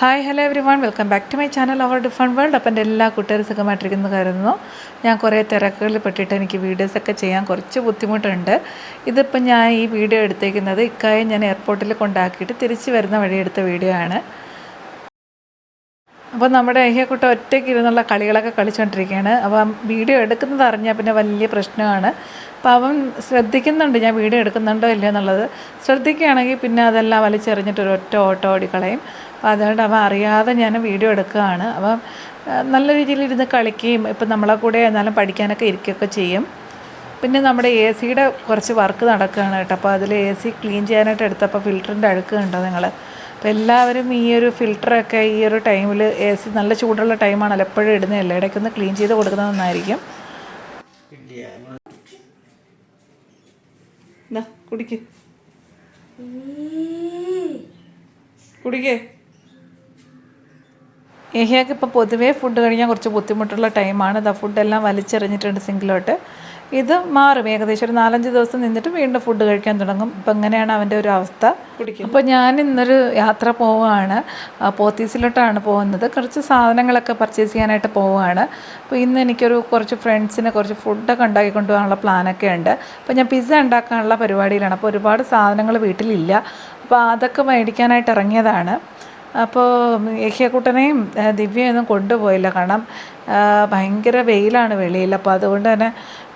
Hi hello everyone welcome back to my channel our different world അപ്പം എന്റെ എല്ലാ കൂട്ടുകാരും സുഖമായിട്ടിരിക്കുന്ന കരുതുന്നു. ഞാൻ കുറേ തിരക്കുകളിൽ പെട്ടിട്ട് എനിക്ക് വീഡിയോസൊക്കെ ചെയ്യാൻ കുറച്ച് ബുദ്ധിമുട്ടുണ്ട്. ഇതിപ്പം ഞാൻ ഈ വീഡിയോ എടുത്തേക്കുന്നത് ഇക്കായെ ഞാൻ എയർപോർട്ടിൽ കൊണ്ടാക്കിയിട്ട് തിരിച്ച് വരുന്ന വഴി എടുത്ത വീഡിയോ ആണ്. അപ്പോൾ നമ്മുടെ ഏഹ്യക്കുട്ട ഒറ്റയ്ക്ക് ഇരുന്നുള്ള കളികളൊക്കെ കളിച്ചുകൊണ്ടിരിക്കുകയാണ് അപ്പം വീഡിയോ എടുക്കുന്നത് അറിഞ്ഞാൽ പിന്നെ വലിയ പ്രശ്നമാണ്. അപ്പം അവൻ ശ്രദ്ധിക്കുന്നുണ്ട് ഞാൻ വീഡിയോ എടുക്കുന്നുണ്ടോ ഇല്ലയോ എന്നുള്ളത്. ശ്രദ്ധിക്കുകയാണെങ്കിൽ പിന്നെ അതെല്ലാം വലിച്ചെറിഞ്ഞിട്ട് ഒരു ഒറ്റ ഓട്ടോ ഓടിക്കളയും. അപ്പോൾ അതുകൊണ്ട് അവൻ അറിയാതെ ഞാൻ വീഡിയോ എടുക്കുകയാണ്. അപ്പം നല്ല രീതിയിൽ ഇരുന്ന് കളിക്കുകയും ഇപ്പം നമ്മളെ കൂടെ എന്നാലും പഠിക്കാനൊക്കെ ഇരിക്കുകയൊക്കെ ചെയ്യും. പിന്നെ നമ്മുടെ എ സിയുടെ കുറച്ച് വർക്ക് നടക്കുകയാണ് കേട്ടോ. അപ്പോൾ അതിൽ എ സി ക്ലീൻ ചെയ്യാനായിട്ട് എടുത്തപ്പോൾ ഫിൽറ്ററിന്റെ അഴുക്ക് കണ്ടോ നിങ്ങൾ? അപ്പോൾ എല്ലാവരും ഈ ഒരു ഫിൽറ്ററൊക്കെ ഈ ഒരു ടൈമിൽ എ സി നല്ല ചൂടുള്ള ടൈമാണല്ലോ എപ്പോഴും ഇടുന്നതല്ലേ ഇടയ്ക്കൊന്ന് ക്ലീൻ ചെയ്ത് കൊടുക്കുന്നത് നന്നായിരിക്കും. കുടിക്ക്. കുടിക്കേ. ഏഹിയാക്ക് ഇപ്പോൾ പൊതുവേ ഫുഡ് കഴിക്കാൻ കുറച്ച് ബുദ്ധിമുട്ടുള്ള ടൈമാണ് ഇതാ ഫുഡെല്ലാം വലിച്ചെറിഞ്ഞിട്ടുണ്ട് സിങ്കിലോട്ട് ഇത് മാറും. ഏകദേശം ഒരു നാലഞ്ച് ദിവസം നിന്നിട്ട് വീണ്ടും ഫുഡ് കഴിക്കാൻ തുടങ്ങും. അപ്പം ഇങ്ങനെയാണ് അവന്റെ ഒരു അവസ്ഥ. അപ്പോൾ ഞാൻ ഇന്നൊരു യാത്ര പോവുകയാണ് പോത്തീസിലോട്ടാണ് പോകുന്നത്. കുറച്ച് സാധനങ്ങളൊക്കെ പർച്ചേസ് ചെയ്യാനായിട്ട് പോവുകയാണ് അപ്പോൾ ഇന്ന് എനിക്കൊരു കുറച്ച് ഫ്രണ്ട്സിന് കുറച്ച് ഫുഡൊക്കെ ഉണ്ടാക്കി കൊണ്ടുപോകാനുള്ള പ്ലാനൊക്കെ ഉണ്ട്. അപ്പോൾ ഞാൻ പിസ്സ ഉണ്ടാക്കാനുള്ള പരിപാടിയിലാണ്. അപ്പോൾ ഒരുപാട് സാധനങ്ങൾ വീട്ടിലില്ല. അപ്പോൾ അതൊക്കെ മേടിക്കാനായിട്ട് ഇറങ്ങിയതാണ്. അപ്പോൾ യഹ്യക്കുട്ടനെയും ദിവ്യയൊന്നും കൊണ്ടുപോയില്ല. കാരണം ഭയങ്കര വെയിലാണ് വെളിയിൽ. അപ്പോൾ അതുകൊണ്ട് തന്നെ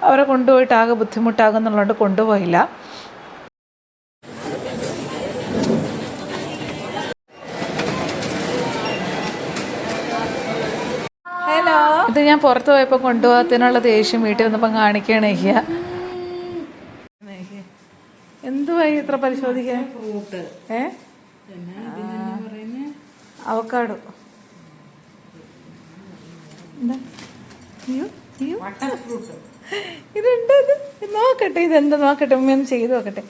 അവരെ കൊണ്ടുപോയിട്ട് ആകെ ബുദ്ധിമുട്ടാകും എന്നുള്ളതുകൊണ്ട് കൊണ്ടുപോയില്ല. ഹലോ. ഇത് ഞാൻ പുറത്ത് പോയപ്പോൾ കൊണ്ടുപോകാത്തതിനുള്ള ദേഷ്യം വീട്ടിൽ വന്നപ്പം കാണിക്കുകയാണ് യഹ്യ. എന്തുവായി ഇത്ര പരിശോധിക്കാൻ? ഏ? അവക്കാടോ. എന്താ? അയ്യോ ഇതുണ്ട് ഇത്? നോക്കട്ടെ ഇതെന്താ? നോക്കട്ടെ ഉമ്മ ഒന്ന് ചെയ്ത് നോക്കട്ടെ.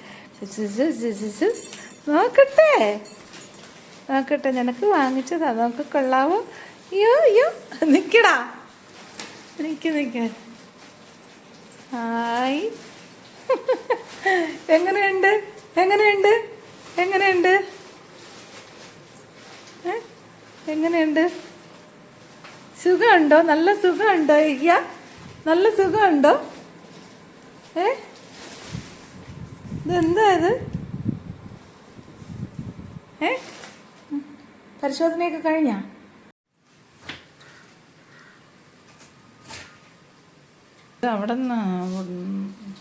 നോക്കട്ടെ. നോക്കട്ടെ നിനക്ക് വാങ്ങിച്ചതാ. നമുക്ക് കൊള്ളാവോ? അയ്യോ അയ്യോ. നിക്കടാ. നിക്ക് നിക്ക്. ഹായ്. എങ്ങനെയുണ്ട്? എങ്ങനെയുണ്ട്? എങ്ങനെയുണ്ട്? എങ്ങനെയുണ്ട്? സുഖമുണ്ടോ? നല്ല സുഖമുണ്ടോ ഇയ്യ? നല്ല സുഖമുണ്ടോ? ഏ? ഇതെന്താ ഇത്? ഏ. പരിശോധനയൊക്കെ കഴിഞ്ഞാ? അവിടെ നിന്ന്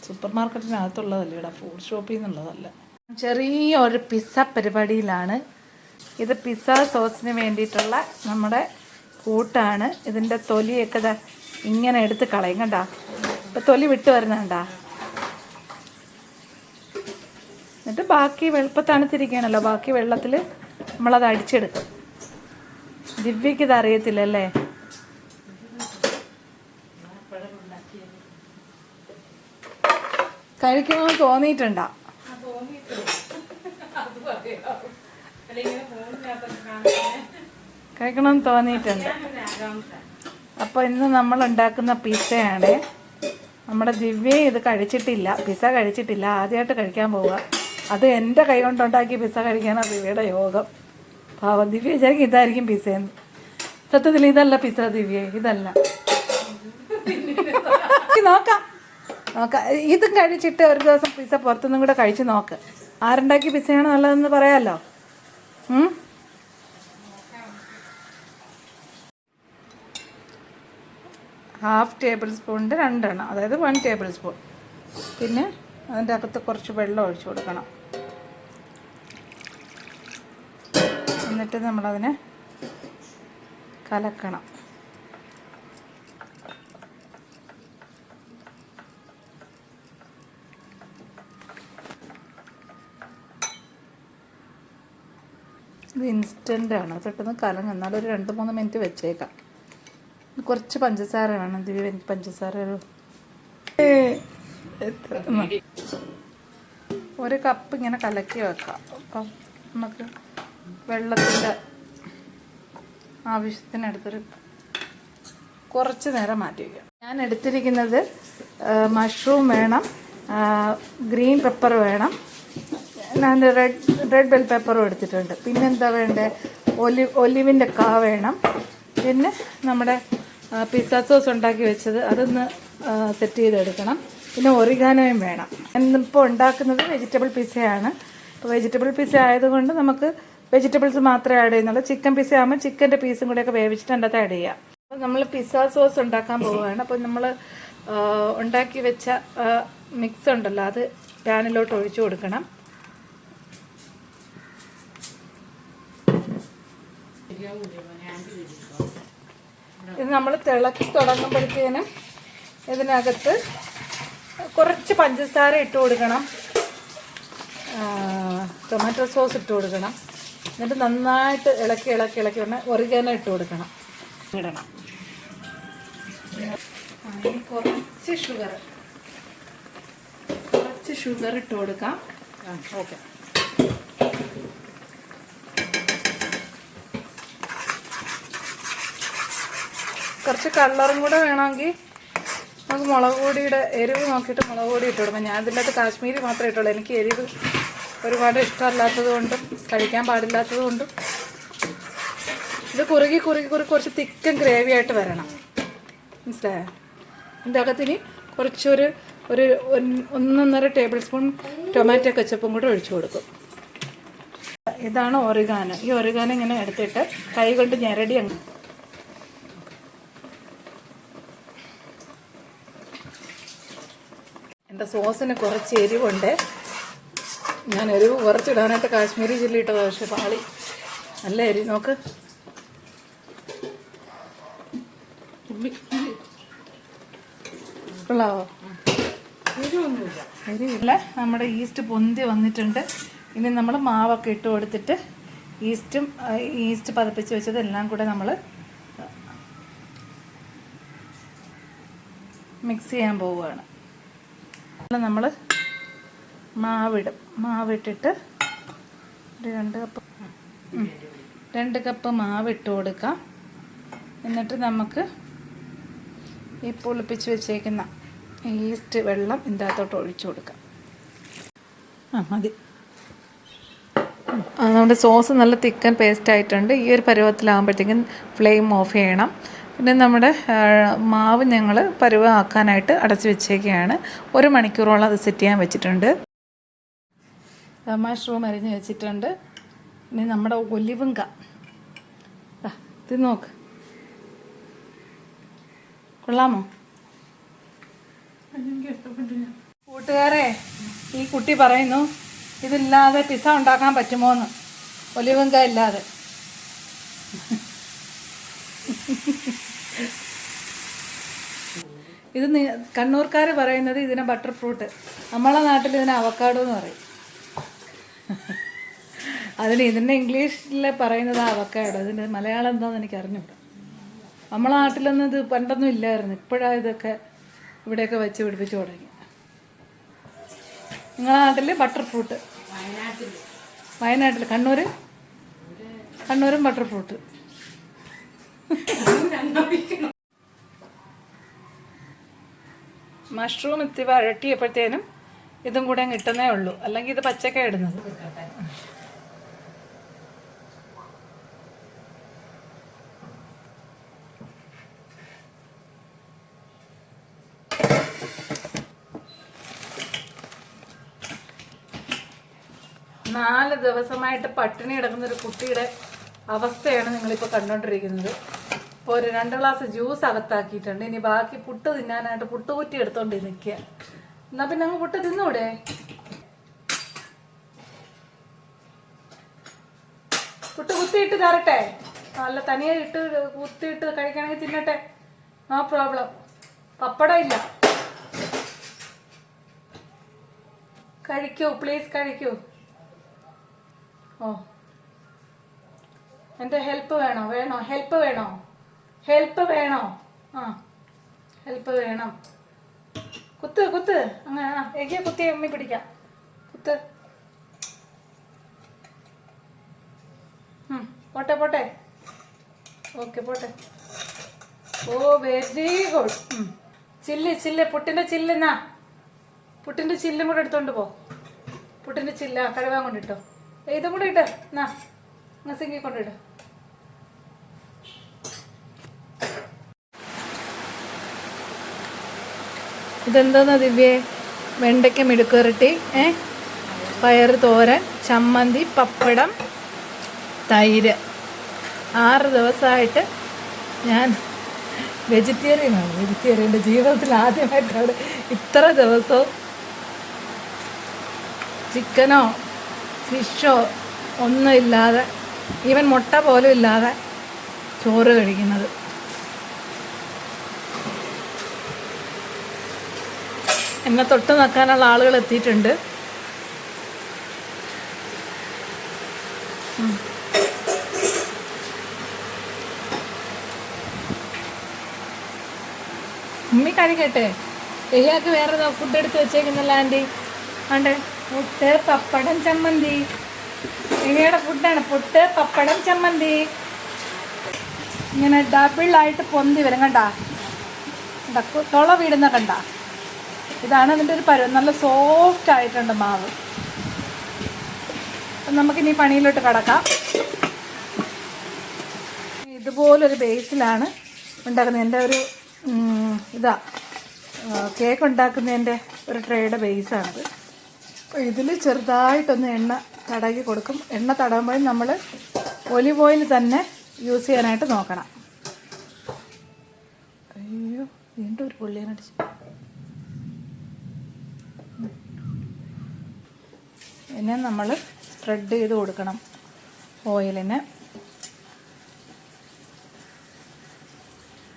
സൂപ്പർ മാർക്കറ്റിനകത്തുള്ളതല്ല ഇവിടെ ഫുഡ് ഷോപ്പിൽ നിന്നുള്ളതല്ല. ചെറിയൊരു പിസ്സ പരിപാടിയിലാണ്. ഇത് പിസ്സ സോസിന് വേണ്ടിയിട്ടുള്ള നമ്മുടെ കൂട്ടാണ്. ഇതിന്റെ തൊലിയൊക്കെ ദാ ഇങ്ങനെ എടുത്ത് കളയും കണ്ടാ. ഇപ്പം തൊലി വിട്ട് വരുന്നുണ്ടാ എന്നിട്ട് ബാക്കി വെളുപ്പം തണുത്തിരിക്കുകയാണല്ലോ ബാക്കി വെള്ളത്തിൽ നമ്മളത് അടിച്ചെടുക്കും. ദിവ്യക്ക് ഇത് അറിയത്തില്ലല്ലേ? കഴിക്കണമെന്ന് തോന്നിയിട്ടുണ്ടോ. കഴിക്കണമെന്ന് തോന്നിയിട്ടുണ്ട്. അപ്പോൾ ഇന്ന് നമ്മൾ ഉണ്ടാക്കുന്ന പിസ്സയാണ്. നമ്മുടെ ദിവ്യ ഇത് കഴിച്ചിട്ടില്ല. പിസ്സ കഴിച്ചിട്ടില്ല. ആദ്യമായിട്ട് കഴിക്കാൻ പോവുക. അത് എന്റെ കൈ കൊണ്ടുണ്ടാക്കിയ പിസ്സ കഴിക്കാനാണ് ദിവ്യയുടെ യോഗം. പാവം ദിവ്യ വിചാരിക്കും ഇതായിരിക്കും പിസ്സയെന്ന് സത്യത്തിൽ ഇതല്ല പിസ്സ ദിവ്യ ഇതല്ല. നോക്കാം. നോക്കാം. ഇതും കഴിച്ചിട്ട് ഒരു ദിവസം പിസ്സ പുറത്തുനിന്നും കൂടെ കഴിച്ച് നോക്ക്. ആരുണ്ടാക്കിയ പിസ്സയാണ് നല്ലതെന്ന് പറയാമല്ലോ? ഹാഫ് ടേബിൾ സ്പൂണിന്റെ രണ്ടെണ്ണം. അതായത് വൺ ടേബിൾ സ്പൂൺ. പിന്നെ അതിന്റെ അകത്ത് കുറച്ച് വെള്ളം ഒഴിച്ചു കൊടുക്കണം. എന്നിട്ട് നമ്മളതിനെ കലക്കണം. ഇത് ഇൻസ്റ്റന്റ് ആണ്. പെട്ടെന്ന് കലങ്ങും. എന്നാലും ഒരു രണ്ട് മൂന്ന് മിനിറ്റ് വെച്ചേക്കാം. കുറച്ച് പഞ്ചസാര വേണം. ദിവ്യ എനിക്ക് പഞ്ചസാര ഒരു എത്ര ഒരു കപ്പ് ഇങ്ങനെ കലക്കി വെക്കാം. അപ്പം നമുക്ക് വെള്ളത്തിന്റെ ആവശ്യത്തിനടുത്തൊരു കുറച്ച് നേരം മാറ്റി വയ്ക്കാം ഞാൻ എടുത്തിരിക്കുന്നത് മഷ്റൂം വേണം. ഗ്രീൻ പെപ്പർ വേണം. ഞാൻ റെഡ് റെഡ് ബെൽ പേപ്പറും എടുത്തിട്ടുണ്ട്. പിന്നെന്താ വേണ്ടത് ഒലിവ് ഒലിവിന്റെ കാ വേണം. പിന്നെ നമ്മുടെ പിസ്സ സോസ് ഉണ്ടാക്കി വെച്ചത് അതൊന്ന് സെറ്റ് ചെയ്തെടുക്കണം. പിന്നെ ഒറിഗാനോയും വേണം. ഇന്നിപ്പോൾ ഉണ്ടാക്കുന്നത് വെജിറ്റബിൾ പിസ്സയാണ് അപ്പോൾ വെജിറ്റബിൾ പിസ്സ ആയതുകൊണ്ട് നമുക്ക് വെജിറ്റബിൾസ് മാത്രമേ ആഡ് ചെയ്യുന്നുള്ളൂ. ചിക്കൻ പിസ്സ ആകുമ്പോൾ ചിക്കന്റെ പീസും കൂടെയൊക്കെ വേവിച്ചിട്ട് അതിന്റെ അത് ആഡ് ചെയ്യാം. അപ്പോൾ നമ്മൾ പിസ്സ സോസ് ഉണ്ടാക്കാൻ പോവുകയാണ്. അപ്പോൾ നമ്മൾ ഉണ്ടാക്കി വെച്ച മിക്സ് ഉണ്ടല്ലോ അത് പാനിലോട്ട് ഒഴിച്ചു കൊടുക്കണം. ഇത് നമ്മൾ തിളക്കി തുടങ്ങുമ്പോഴത്തേനും ഇതിനകത്ത് കുറച്ച് പഞ്ചസാര ഇട്ട് കൊടുക്കണം. ടൊമാറ്റോ സോസ് ഇട്ട് കൊടുക്കണം. എന്നിട്ട് നന്നായിട്ട് ഇളക്കി ഇളക്കി ഇളക്കി വന്ന് ഒറിഗാനോ ഇട്ട് കൊടുക്കണം. ഇടണം. കുറച്ച് ഷുഗർ കുറച്ച് ഷുഗർ ഇട്ട് കൊടുക്കാം. ഓക്കെ കുറച്ച് കളറും കൂടെ വേണമെങ്കിൽ നമുക്ക് മുളക് പൊടിയുടെ എരിവ് നോക്കിയിട്ട് മുളക് പൊടി ഇട്ട് കൊടുക്കാം. ഞാൻ ഇതിന്റെ അകത്ത് കാശ്മീരി മാത്രമേ ഇട്ടുള്ളൂ. എനിക്ക് എരിവ് ഒരുപാട് ഇഷ്ടമല്ലാത്തത് കൊണ്ടും കഴിക്കാൻ പാടില്ലാത്തത് കൊണ്ടും. ഇത് കുറുകി കുറുകി കുറുകി കുറച്ച് തിക്കൻ ഗ്രേവി ആയിട്ട് വരണം. മനസ്സിലായോ? ഇതിന്റെ അകത്തിന് കുറച്ചൊരു ഒരു ഒന്ന്- ഒന്നൊന്നര ടേബിൾ സ്പൂൺ ടൊമാറ്റോ കച്ചപ്പും കൂടെ ഒഴിച്ചു കൊടുക്കും. ഇതാണ് ഒറിഗാനോ ഈ ഒറിഗാനോ ഇങ്ങനെ എടുത്തിട്ട് കൈ കൊണ്ട് ഞെരടി അങ്ങ് എന്റെ സോസിന് കുറച്ച് എരിവുണ്ട്. ഞാൻ എരിവ് കുറച്ചിടാനായിട്ട് കാശ്മീരി ചില്ലി ഇട്ടത് പക്ഷേ പാളി. നല്ല എരി നോക്ക്. എരിവില്ല. നമ്മുടെ ഈസ്റ്റ് പൊന്തി വന്നിട്ടുണ്ട്. ഇനി നമ്മൾ മാവൊക്കെ ഇട്ട് കൊടുത്തിട്ട് ഈസ്റ്റും ഈസ്റ്റ് പതപ്പിച്ച് വെച്ചത് എല്ലാം കൂടെ നമ്മൾ മിക്സ് ചെയ്യാൻ പോവുകയാണ്. നമ്മൾ മാവിടും. മാവിട്ടിട്ട് രണ്ട് കപ്പ് രണ്ട് കപ്പ് മാവ് ഇട്ട് കൊടുക്കാം. എന്നിട്ട് നമുക്ക് ഈ പുളിപ്പിച്ച് വെച്ചേക്കുന്ന ഈസ്റ്റ് വെള്ളം ഇതിനകത്തോട്ട് ഒഴിച്ചു കൊടുക്കാം. ആ മതി. നമ്മുടെ സോസ് നല്ല തിക്കൻ പേസ്റ്റ് ആയിട്ടുണ്ട്. ഈ ഒരു പരുവത്തിലാകുമ്പോഴത്തേക്കും ഫ്ലെയിം ഓഫ് ചെയ്യണം. പിന്നെ നമ്മുടെ മാവ് ഞങ്ങൾ പരുവമാക്കാനായിട്ട് അടച്ച് വെച്ചേക്കുകയാണ് ഒരു മണിക്കൂറോളം അത് സെറ്റ് ചെയ്യാൻ വെച്ചിട്ടുണ്ട്. മഷ്റൂം അരിഞ്ഞ് വെച്ചിട്ടുണ്ട്. ഇനി നമ്മുടെ ഒലിവുങ്ക ആ, ഇത് നോക്ക്. കൊള്ളാമോ? കൂട്ടുകാരെ ഈ കുട്ടി പറയുന്നു ഇതില്ലാതെ പിസ ഉണ്ടാക്കാൻ പറ്റുമോ പറ്റുമോന്ന് ഒലിവുങ്ക ഇല്ലാതെ. ഇത് കണ്ണൂർക്കാർ പറയുന്നത് ഇതിനെ ബട്ടർ ഫ്രൂട്ട് നമ്മളെ നാട്ടിൽ ഇതിനെ അവക്കാഡോ എന്ന് പറയും. അതിന് ഇതിന്റെ ഇംഗ്ലീഷിൽ പറയുന്നത് അവക്കാഡോ ഇതിന്റെ മലയാളം എന്താണെന്ന് എനിക്ക് അറിഞ്ഞൂടാ നമ്മളെ നാട്ടിലൊന്നും ഇത് പണ്ടൊന്നും ഇല്ലായിരുന്നു. ഇപ്പോഴാണ് ഇതൊക്കെ ഇവിടെയൊക്കെ വെച്ച് പിടിപ്പിച്ച് തുടങ്ങി. നിങ്ങളെ നാട്ടിൽ ബട്ടർ ഫ്രൂട്ട് വയനാട്ടിൽ കണ്ണൂർ കണ്ണൂരും ബട്ടർ ഫ്രൂട്ട് മഷ്റൂം ഇത്തിരി വരട്ടിയപ്പോഴത്തേനും ഇതും കൂടെ കിട്ടുന്നേ ഉള്ളൂ. അല്ലെങ്കിൽ ഇത് പച്ചക്ക ഇടുന്നത്. നാല് ദിവസമായിട്ട് പട്ടിണി കിടക്കുന്ന ഒരു കുട്ടിയുടെ അവസ്ഥയാണ് നിങ്ങളിപ്പോൾ കണ്ടുകൊണ്ടിരിക്കുന്നത് ഇപ്പോൾ ഒരു രണ്ട് ഗ്ലാസ് ജ്യൂസ് അകത്താക്കിയിട്ടുണ്ട്. ഇനി ബാക്കി പുട്ട് തിന്നാനായിട്ട് പുട്ട് കുറ്റി എടുത്തോണ്ട് നിൽക്കുക എന്നാ പിന്നെ അങ്ങ് പുട്ട് തിന്നൂടെ? പുട്ട് കുത്തിയിട്ട് തരട്ടെ. നല്ല തനിയെ ഇട്ട് കുത്തിയിട്ട് കഴിക്കണമെങ്കിൽ തിന്നട്ടെ. No problem. പപ്പടം ഇല്ല. കഴിക്കൂ പ്ലീസ് കഴിക്കൂ. ഓ. എന്റെ ഹെൽപ്പ് വേണോ? വേണോ? ഹെൽപ്പ് വേണോ? ഹെൽപ്പ് വേണോ? ആ ഹെൽപ്പ് വേണം. കുത്ത് കുത്ത്. അങ്ങനെ ആ എനിക്ക് കുത്തി അമ്മി പിടിക്കാം. കുത്ത്. പോട്ടെ പോട്ടെ. ഓക്കെ പോട്ടെ. ഓ വെരി ഗുഡ് ചില്ല് ചില്ല് പുട്ടിന്റെ ചില്ലെന്നാ പുട്ടിന്റെ ചില്ലും കൂടെ എടുത്തോണ്ട് പോ. പുട്ടിന്റെ ചില്ല കഴുകാൻ കൊണ്ടിട്ടോ. ഇതും കൂടെ ഇട്ട് എന്നാ സിങ്കി കൊണ്ടിട്ട് ഇതെന്താന്നാ ദിവ്യേ വെണ്ടയ്ക്ക മെഴുക്കുരട്ടി ഏ? പയർ തോരൻ ചമ്മന്തി പപ്പടം തൈര്. ആറ് ദിവസമായിട്ട് ഞാൻ വെജിറ്റേറിയനാണ് വെജിറ്റേറിയൻ എന്റെ ജീവിതത്തിൽ ആദ്യമായിട്ടാണ് ഇത്ര ദിവസവും ചിക്കനോ ഫിഷോ ഒന്നും ഇല്ലാതെ ഈവൻ മുട്ട പോലും ഇല്ലാതെ ചോറ് കഴിക്കുന്നത്. എന്നെ തൊട്ട് നോക്കാനുള്ള ആളുകൾ എത്തിയിട്ടുണ്ട്. ഉമ്മി കഴിക്കട്ടെ തെയ്യാക്ക് വേറെ ഫുഡ് എടുത്ത് വെച്ചേക്കുന്നല്ല ആന്റി ആണ്ട് പുട്ട് പപ്പടം ചമ്മന്തി. തെയ്യയുടെ ഫുഡാണ് പുട്ട് പപ്പടം ചമ്മന്തി. ഇങ്ങനെ ഡബിളായിട്ട് പൊന്തി വരും കണ്ട? തുള വീടുന്ന കണ്ട? ഇതാണ് അതിന്റെ ഒരു പരുവം. നല്ല സോഫ്റ്റ് ആയിട്ടുണ്ട് മാവ്. അപ്പം നമുക്കിനി പണിയിലോട്ട് കടക്കാം. ഇതുപോലൊരു ബേസിലാണ് ഉണ്ടാക്കുന്നത്. എന്റെ ഒരു ഇതാ കേക്ക് ഉണ്ടാക്കുന്നതിന്റെ ഒരു ട്രേയുടെ ബേസാണിത് അപ്പോൾ ഇതിൽ ചെറുതായിട്ടൊന്ന് എണ്ണ തടകി കൊടുക്കും. എണ്ണ തടകുമ്പോഴും നമ്മൾ ഒലിവ് ഓയിൽ തന്നെ യൂസ് ചെയ്യാനായിട്ട് നോക്കണം. അയ്യോ വീണ്ടും ഒരു പുള്ളിയനടിച്ചു പിന്നെ നമ്മൾ സ്പ്രെഡ് ചെയ്ത് കൊടുക്കണം ഓയിലിന്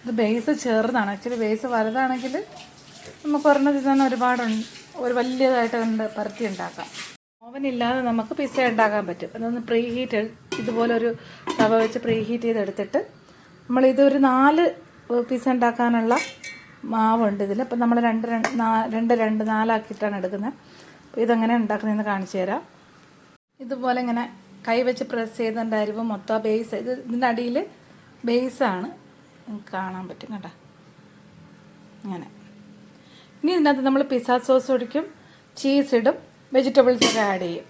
ഇത് ബേസ് ചെറുതാണ്. ആക്ച്വലി ബേസ് വലുതാണെങ്കിൽ നമുക്ക് ഒരെണ്ണത്തിൽ തന്നെ ഒരുപാടുണ്ട് ഒരു വലിയതായിട്ട് കണ്ട് പരത്തി ഉണ്ടാക്കാം. ഓവനില്ലാതെ നമുക്ക് പിസ്സ ഉണ്ടാക്കാൻ പറ്റും. അതൊന്ന് പ്രീ ഹീറ്റ് ഇതുപോലെ ഒരു തവ വെച്ച് പ്രീ ഹീറ്റ് ചെയ്തെടുത്തിട്ട് നമ്മൾ ഇതൊരു നാല് പിസ്സ ഉണ്ടാക്കാനുള്ള മാവുണ്ട് ഇതിൽ അപ്പം നമ്മൾ രണ്ട് രണ്ട് രണ്ട് രണ്ട് നാലാക്കിയിട്ടാണ് എടുക്കുന്നത്. അപ്പോൾ ഇതെങ്ങനെ ഉണ്ടാക്കുന്നതെന്ന് കാണിച്ചു തരാം. ഇതുപോലെ ഇങ്ങനെ കൈ വെച്ച് പ്രസ് ചെയ്തതിന്റെ അരിവ് മൊത്തം ബേസ് ഇത് ഇതിന്റെ അടിയിൽ ബേസാണ് നിങ്ങൾക്ക് കാണാൻ പറ്റും കേട്ടോ. അങ്ങനെ ഇനി ഇതിനകത്ത് നമ്മൾ പിസ്സ സോസ് ഒഴിക്കും ചീസ് ഇടും വെജിറ്റബിൾസ് ഒക്കെ ആഡ് ചെയ്യും.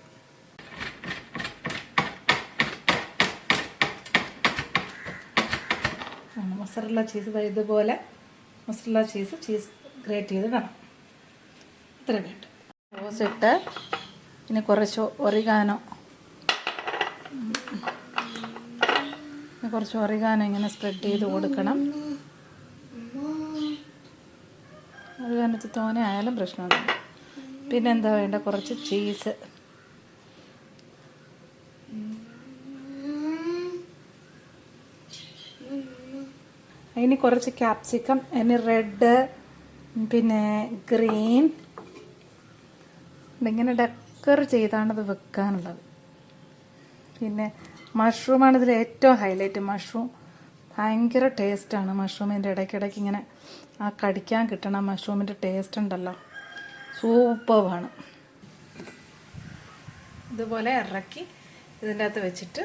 മൊസറല്ല ചീസ് ഇതുപോലെ മൊസറല്ല ചീസ് ചീസ് ഗ്രേറ്റ് ചെയ്ത് ഇടണം. ഇത്ര വേണ്ട റോസ് ഇട്ട് ഇനി കുറച്ച് ഒറിഗാനോ കുറച്ച് ഒറിഗാനോ ഇങ്ങനെ സ്പ്രെഡ് ചെയ്ത് കൊടുക്കണം. ഒറിഗാനത്തിൽ തോനെ ആയാലും പ്രശ്നമൊന്നുമില്ല പിന്നെ എന്താ വേണ്ട? കുറച്ച് ചീസ് ഇനി കുറച്ച് ക്യാപ്സിക്കം ഇനി റെഡ് പിന്നെ ഗ്രീൻ ഇങ്ങനെ ഡെക്കർ ചെയ്താണ് ഇത് വെക്കാനുള്ളത്? പിന്നെ മഷ്റൂമാണ് ഇതിൽ ഏറ്റവും ഹൈലൈറ്റ് മഷ്റൂം ഭയങ്കര ടേസ്റ്റാണ് മഷ്റൂമിന്റെ ഇടയ്ക്കിടയ്ക്ക് ഇങ്ങനെ ആ കടിക്കാൻ കിട്ടണ മഷ്റൂമിന്റെ ടേസ്റ്റ് ഉണ്ടല്ലോ. സൂപ്പറാണ് ഇതുപോലെ ഇറക്കി ഇതിന്റെ അകത്ത് വെച്ചിട്ട്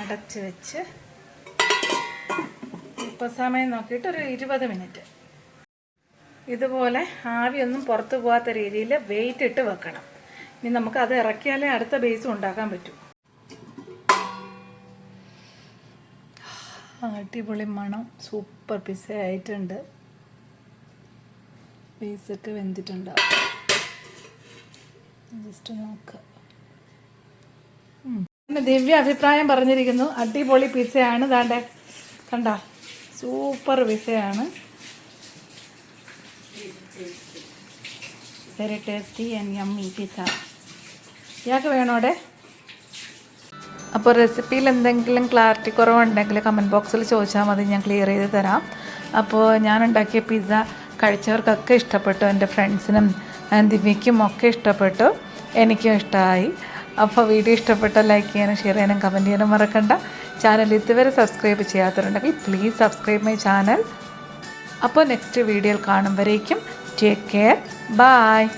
അടച്ച് വെച്ച് ഇപ്പോൾ സമയം നോക്കിയിട്ട് ഒരു ഇരുപത് മിനിറ്റ് ഇതുപോലെ ആവിയൊന്നും പുറത്തു പോകാത്ത രീതിയിൽ വെയിറ്റ് ഇട്ട് വെക്കണം. ഇനി നമുക്ക് അത് ഇറക്കിയാലേ അടുത്ത ബേസ് ഉണ്ടാക്കാൻ പറ്റൂ. അടിപൊളി മണം. സൂപ്പർ പിസ ആയിട്ടുണ്ട്. ബേസൊക്കെ വെന്തിട്ടുണ്ടാവും ജസ്റ്റ് നോക്കുക ദിവ്യ അഭിപ്രായം പറഞ്ഞിരിക്കുന്നു. അടിപൊളി പിസയാണ് ദാണ്ടെ. കണ്ട? Super പിസ്സയാണ് very tasty and yummy pizza ഇയാൾക്ക് വേണോടെ അപ്പോൾ റെസിപ്പിയിൽ എന്തെങ്കിലും ക്ലാരിറ്റി കുറവുണ്ടെങ്കിൽ കമന്റ് ബോക്സിൽ ചോദിച്ചാൽ മതി ഞാൻ ക്ലിയർ ചെയ്ത് തരാം. അപ്പോൾ ഞാൻ ഉണ്ടാക്കിയ പിസ്സ കഴിച്ചവർക്കൊക്കെ ഇഷ്ടപ്പെട്ടു എന്റെ ഫ്രണ്ട്സിനും ദിവ്യയ്ക്കും ഒക്കെ ഇഷ്ടപ്പെട്ടു എനിക്കും ഇഷ്ടമായി. അപ്പോൾ വീഡിയോ ഇഷ്ടപ്പെട്ട ലൈക്ക് ചെയ്യാനും ഷെയർ ചെയ്യാനും കമന്റ് ചെയ്യാനും മറക്കണ്ട. ചാനൽ ഇതുവരെ സബ്സ്ക്രൈബ് ചെയ്യാത്തവരുണ്ടെങ്കിൽ പ്ലീസ് സബ്സ്ക്രൈബ് മൈ ചാനൽ അപ്പോൾ നെക്സ്റ്റ് വീഡിയോയിൽ കാണുമ്പോഴേക്കും ടേക്ക് കെയർ Bye.